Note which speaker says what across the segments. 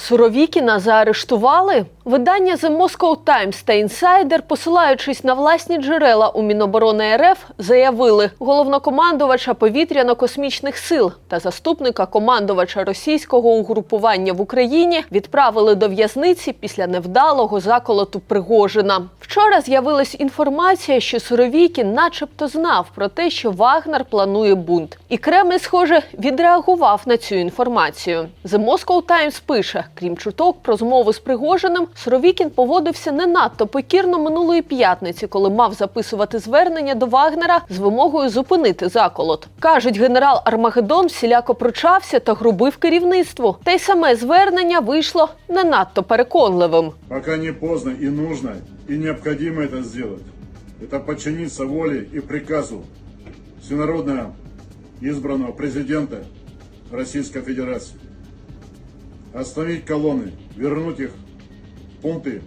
Speaker 1: Суровікіна заарештували. Видання The Moscow Times та Insider, посилаючись на власні джерела у Міноборони РФ, заявили головнокомандувача повітряно-космічних сил та заступника командувача російського угрупування в Україні відправили до в'язниці після невдалого заколоту Пригожина. Вчора з'явилась інформація, що Суровікін, начебто, знав про те, що Вагнер планує бунт, і Кремль, схоже, відреагував на цю інформацію. The Moscow Times пише: крім чуток про змову з Пригожиним, Суровікін поводився не надто покірно минулої п'ятниці, коли мав записувати звернення до Вагнера з вимогою зупинити заколот. кажуть, генерал Армагеддон всіляко пручався та грубив керівництву. Та й саме звернення вийшло не надто переконливим.
Speaker 2: Пока не поздно и нужно, и необходимо это сделать. Это подчиниться воле и приказу всенародно избранного президента Российской Федерации. Остановить колонны, вернуть их в пункты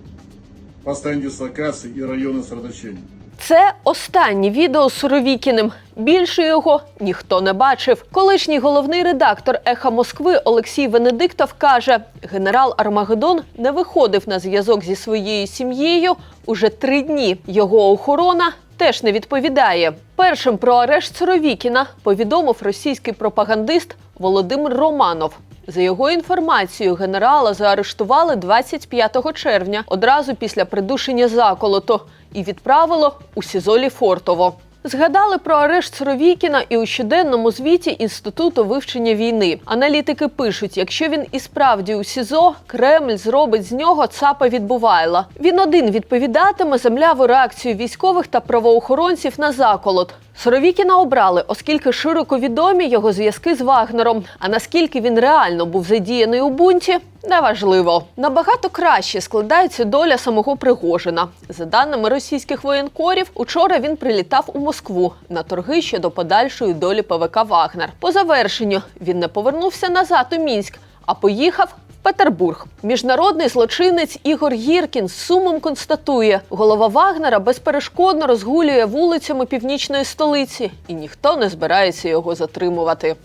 Speaker 2: постоянной дислокации и районы сосредоточения.
Speaker 1: Це останнє відео з Суровікіним. Більше його ніхто не бачив. Колишній головний редактор Еха Москви Олексій Венедиктов каже: генерал Армагеддон не виходив на зв'язок зі своєю сім'єю уже три дні. Його охорона теж не відповідає. Першим про арешт Суровікіна повідомив російський пропагандист Володимир Романов. За його інформацією, генерала заарештували 25 червня, одразу після придушення заколоту, і відправило у СІЗО Ліфортово. Згадали про арешт Суровікіна і у щоденному звіті Інституту вивчення війни. Аналітики пишуть, якщо він і справді у СІЗО, Кремль зробить з нього цапа відбувайла. Він один відповідатиме за мляву реакцію військових та правоохоронців на заколот. Суровікіна обрали, оскільки широко відомі його зв'язки з Вагнером. А наскільки він реально був задіяний у бунті, неважливо. Набагато краще складається доля самого Пригожина. За даними російських воєнкорів, учора він прилітав у Москву на торги щодо подальшої долі ПВК Вагнер. По завершенню він не повернувся назад у Мінськ, а поїхав. Петербург міжнародний злочинець Ігор Гіркін з сумом констатує, голова Вагнера безперешкодно розгулює вулицями північної столиці, і ніхто не збирається його затримувати.